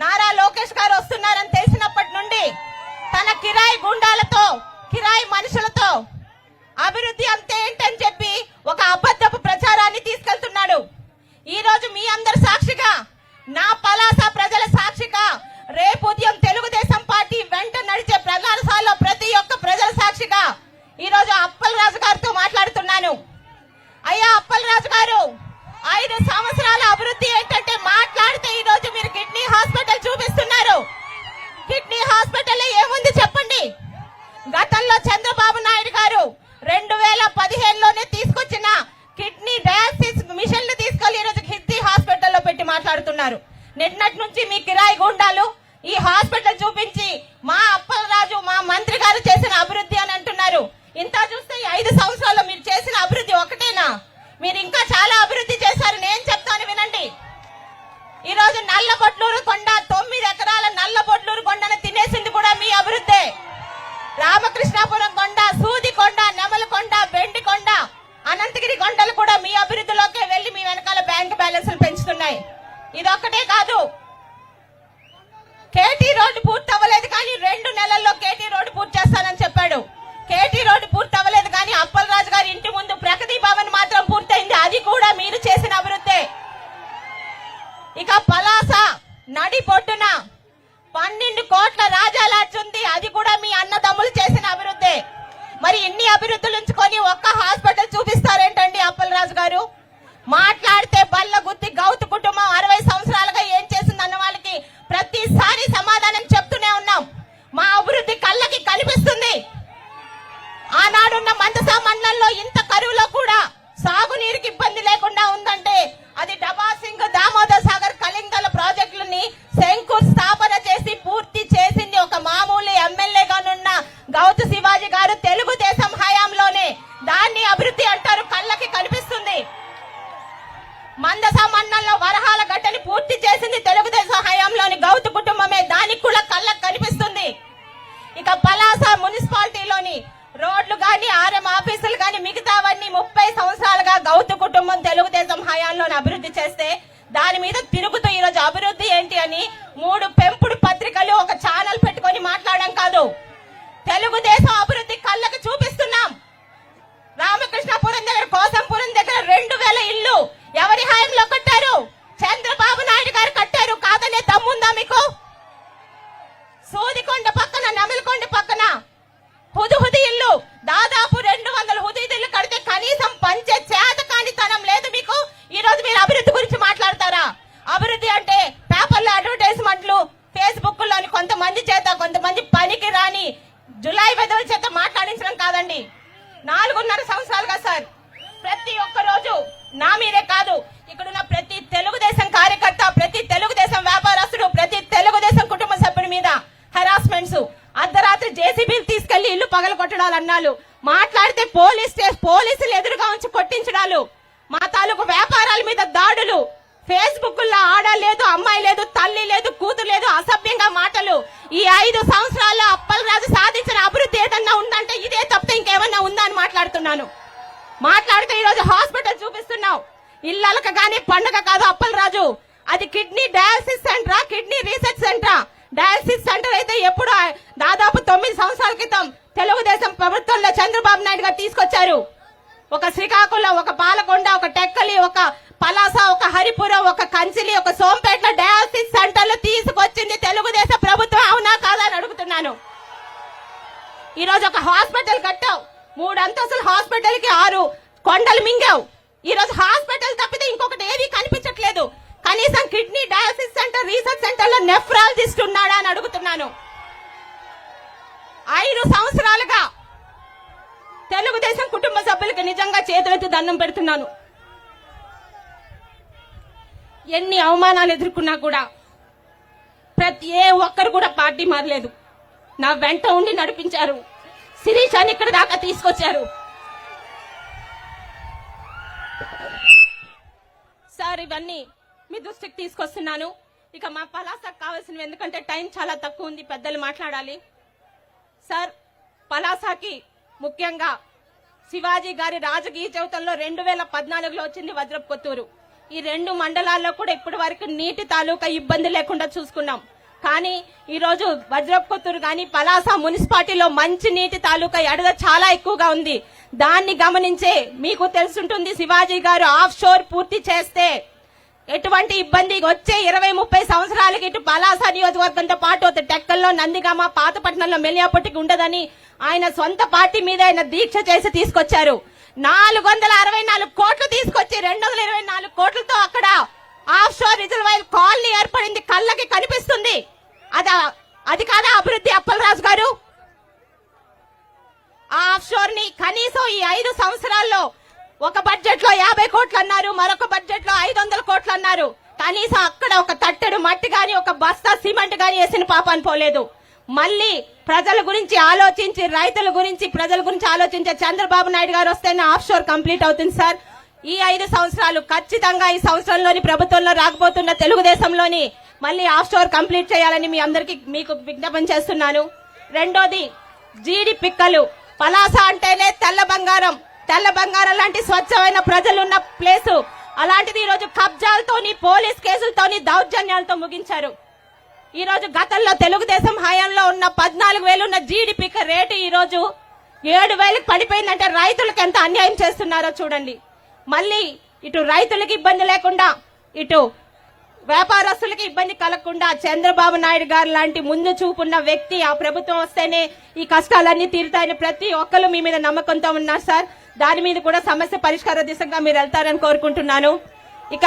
నారా లోకేష్ గారు వస్తున్నారని తెలిసినప్పటి నుండి తన కిరాయి గుండాలతో కిరాయి మనుషులతో అభివృద్ధి అంతే ఏంటని చెప్పి ఒక అబద్ధపు ప్రచారాన్ని తీసుకెళ్తున్నాడు. ఈ రోజు మీ అందరి సాక్షిగా నా పలాస ప్రజల సాక్షిగా రేపు ఉదయం తెలుగుదేశం పార్టీ వెంట నడిచే ప్రధానశాలలో ప్రతి ఒక్క ప్రజల సాక్షిగా ఈ రోజు అప్పల్ రాజు గారితో మాట్లాడుతున్నాను. అయ్యా అప్పల్ రాజు గారు ఐదు సంవత్సరాల అభివృద్ధి ఏంటంటే మాట్లాడితే ఈ రోజు మీరు కిడ్నీ హాస్పిటల్ చూపిస్తున్నారు. కిడ్నీ హాస్పిటల్ ఏముంది చెప్పండి? గతంలో చంద్రబాబు నాయుడు గారు రెండు వేల పదిహేనులోనే తీసుకొచ్చిన కిడ్నీ డయాలసిస్ మిషన్లు తీసుకెళ్ళి ఈరోజు కిడ్నీ హాస్పిటల్లో పెట్టి మాట్లాడుతున్నారు. నిన్నటి నుంచి మీ కిరాయి గుండాలు ఈ హాస్పిటల్ చూపించి మా అప్పలరాజు మా మంత్రి గారు చేసిన చేస్తానని చెప్పాడు. కేటీ రోడ్డు పూర్తి అవ్వలేదు కానీ అప్పలరాజు గారి ఇంటి ముందు ప్రగతి భవన్ మాత్రం పూర్తయింది. అది కూడా మీరు చేసిన అభివృద్ధి. ఇక పలాస నడి పొట్టున పన్నెండు కోట్ల రాజాలాడ్చి అది కూడా మీ అన్నదమ్ములు చేసిన అభివృద్ధి. మరి ఇన్ని అభివృద్ధులు ఉంచుకొని ఒక్క హాస్పిటల్ చూపిస్తారేంటండి అప్పలరాజు గారు? మాట్లాడితే బల్ల గుత్తి గౌతు కుటుంబం అరవై సంవత్సరాలు ఆనాడున్న మందసా మండలంలో ఇంత కరువులో కూడా సాగునీరుకి ఇబ్బంది లేకుండా ఉందంటే అది డబాసింగ్ దామోదర్ సాగర్ కలింగల ప్రాజెక్టులని శంకుస్థాపన చేసి పూర్తి చేసింది ఒక మామూలు ఎమ్మెల్యేగానున్న గౌతు శివాజీ గారు తెలుగుదేశం హయాంలోనే. దాన్ని అభివృద్ధి అంటారు కళ్ళకి కనిపిస్తుంది. మందస మండలంలో వరహాల గడ్డని పూర్తి చేసింది తెలుగుదేశం హయాంలోని గౌతు కుటుంబమే. దానికి కూడా కళ్ళకి కనిపిస్తుంది. ఇక పలాస మున్సిపాలిటీలోని రోడ్లు గాని ఆర్ఎం ఆఫీసులు కానీ మిగతావన్నీ ముప్పై సంవత్సరాలుగా గౌతు కుటుంబం తెలుగుదేశం హయాంలోని అభివృద్ధి చేస్తే దాని మీద తిరుగుతూ ఈరోజు అభివృద్ధి ఏంటి అని మూడు పెంపుడు పత్రికలు ఒక ఛానల్ పెట్టుకొని మాట్లాడడం కాదు. తెలుగుదేశం అభివృద్ధి కళ్ళకు చూపిస్తున్నాం. రామకృష్ణపురం దగ్గర కోసంపురం దగ్గర రెండు వేల ఇల్లు ఎవరి హయాంలో కట్టారు? చంద్రబాబు నాయుడు గారు కట్టారు కాదనే దమ్ముందా మీకు? సూదికొండ పక్కన నమిలికొండ పక్కన హుదు ఇల్లు. దాదాపు రెండు వందల హుది ఇల్లు కడితే కనీసం పంచే చేత కానితనం లేదు మీకు. ఈ రోజు మీరు అభివృద్ధి గురించి మాట్లాడతారా? అభివృద్ధి అంటే పేపర్లో అడ్వర్టైజ్మెంట్లు ఫేస్బుక్లోని కొంతమంది చేత కొంతమంది పనికి రాని జులై వెదల చేత మాట్లాడించడం కాదండి. నాలుగున్నర సంవత్సరాలుగా సార్ ప్రతి ఒక్క రోజు నా మీదే కాదు పగల కొట్టడాలు అన్నాలు మాట్లాడితే పోలీస్ స్టే- పోలీసులు ఎదురుగా ఉంచి కొట్టించడాలు. మా తాలూకు వ్యాపారాల మీద దాడులు. ఫేస్బుక్లో ఆడ లేదు అమ్మాయి లేదు తల్లి లేదు కూతురు లేదు అసభ్యంగా మాటలు. ఈ ఐదు సంవత్సరాల్లో అప్పలరాజు సాధించిన అభివృద్ధి ఏదన్నా ఉందంటే ఇదే తప్పితే ఇంకేమన్నా ఉందా అని మాట్లాడుతున్నాను. మాట్లాడితే ఈ రోజు హాస్పిటల్ చూపిస్తున్నావు. ఇళ్ళక గానీ పండగ కాదు అప్పలరాజు. అది కిడ్నీ డయాలసిస్ సెంటరా కిడ్నీ రీసెర్చ్ సెంటరా? డయాలసిస్ సెంటర్ అయితే ఎప్పుడు దాదాపు తొమ్మిది సంవత్సరాల క్రితం. తెలుగుదేశం ప్రభుత్వంలో చంద్రబాబు నాయుడు గారు తీసుకొచ్చారు. ఒక శ్రీకాకుళం ఒక పాలకొండ ఒక టెక్కలి ఒక పలాస ఒక హరిపురం ఒక కంచిలి ఒక సోంపేటలో డయాలసిస్ సెంటర్లు తీసుకొచ్చింది తెలుగుదేశం ప్రభుత్వం. అవునా కాదా అని అడుగుతున్నాను. ఈరోజు ఒక హాస్పిటల్ కట్టావు. మూడు అంతస్తుల హాస్పిటల్కి ఆరు కొండలు మింగావు. ఈరోజు హాస్పిటల్ తప్పితే ఇంకొకటి ఏది కనిపించట్లేదు. కనీసం కిడ్నీ డయాలసిస్ సెంటర్ రీసెర్చ్ సెంటర్లో నెఫ్రాలజిస్ట్ ఉన్నాడా అని అడుగుతున్నాను. ఐదు సంవత్సరాలుగా తెలుగుదేశం కుటుంబ సభ్యులకు నిజంగా చేతులెత్తి దండం పెడుతున్నాను. ఎన్ని అవమానాలు ఎదుర్కొన్నా కూడా ప్రతి ఏ ఒక్కరు కూడా పార్టీ మారలేదు. నా వెంట ఉండి నడిపించారు. శిరీషాని ఇక్కడ దాకా తీసుకొచ్చారు. సార్ ఇవన్నీ మీ దృష్టికి తీసుకొస్తున్నాను. ఇక మా పలాసకు కావాల్సినవి ఎందుకంటే టైం చాలా తక్కువ ఉంది పెద్దలు మాట్లాడాలి. సార్ పలాసాకి ముఖ్యంగా శివాజీ గారి రాజకీయ జీవితంలో రెండు వేల పద్నాలుగులో వచ్చింది వజ్రపుకొత్తూరు ఈ రెండు మండలాల్లో కూడా ఇప్పటి వరకు నీటి తాలూకా ఇబ్బంది లేకుండా చూసుకున్నాం. కానీ ఈరోజు రోజు వజ్రపుత్తూరు పలాస మున్సిపాలిటీలో మంచి నీటి తాలూకా ఎడద చాలా ఎక్కువగా ఉంది. దాన్ని గమనించే మీకు తెలుసుంటుంది శివాజీ గారు ఆఫ్ షోర్ పూర్తి చేస్తే ఎటువంటి ఇబ్బంది వచ్చే ఇరవై ముప్పై సంవత్సరాలకి ఇటు పలాస నియోజకవర్గంతో పాటు అటు టెక్కల్లో నందిగామ పాతపట్నంలో మెలియాపట్టికి ఉండదని ఆయన సొంత పార్టీ మీద ఆయన దీక్ష చేసి తీసుకొచ్చారు. నాలుగు వందల అరవై నాలుగు కోట్లు తీసుకొచ్చి రెండు వందల ఇరవై నాలుగు కోట్లతో అక్కడ ఆఫ్ షోర్ రిజర్వాయర్ కాలనీ ఏర్పడింది. కళ్ళకి కనిపిస్తుంది. అదా అది కాదా అభివృద్ధి అప్పలరాజు గారు? ఆ ఆఫ్ షోర్ని కనీసం ఈ ఐదు సంవత్సరాల్లో ఒక బడ్జెట్లో యాభై కోట్లు అన్నారు మరొక బడ్జెట్లో ఐదు వందల కోట్లు అన్నారు కనీసం అక్కడ ఒక తట్టెడు మట్టి గాని ఒక బస్తా సిమెంట్ గాని వేసిన పాపాన్ని పోలేదు. మళ్ళీ ప్రజల గురించి ఆలోచించి రైతుల గురించి ప్రజల గురించి ఆలోచించే చంద్రబాబు నాయుడు గారు వస్తేనే ఆఫ్ షోర్ కంప్లీట్ అవుతుంది సార్. ఈ ఐదు సంవత్సరాలు ఖచ్చితంగా ఈ సంవత్సరంలోని ప్రభుత్వంలో రాకపోతున్న తెలుగుదేశంలోని మళ్ళీ ఆఫ్ షోర్ కంప్లీట్ చేయాలని మీ అందరికి మీకు విజ్ఞాపన చేస్తున్నాను. రెండోది జీడి పిక్కలు. పలాస అంటేనే తెల్ల బంగారం. తెల్ల బంగారం లాంటి స్వచ్ఛమైన ప్రజలు ఉన్న ప్లేసు. అలాంటిది ఈరోజు కబ్జాలతోని పోలీస్ కేసులతోని దౌర్జన్యాలతో ముగించారు. ఈరోజు గతంలో తెలుగుదేశం హయాంలో ఉన్న పద్నాలుగు వేలు ఉన్న జీడిపిక రేటు ఈరోజు ఏడు వేలకు పడిపోయిందంటే రైతులకు ఎంత అన్యాయం చేస్తున్నారో చూడండి. మళ్ళీ ఇటు రైతులకు ఇబ్బంది లేకుండా ఇటు వ్యాపారస్తులకి ఇబ్బంది కలగకుండా చంద్రబాబు నాయుడు గారు లాంటి ముందు చూపున్న వ్యక్తి ఆ ప్రభుత్వం వస్తేనే ఈ కష్టాలన్నీ తీరుతాయని ప్రతి ఒక్కరు మీ మీద నమ్మకంతో ఉన్నారు సార్. దాని మీద కూడా సమస్య పరిష్కార దిశగా మీరు వెళ్తారని కోరుకుంటున్నాను. ఇక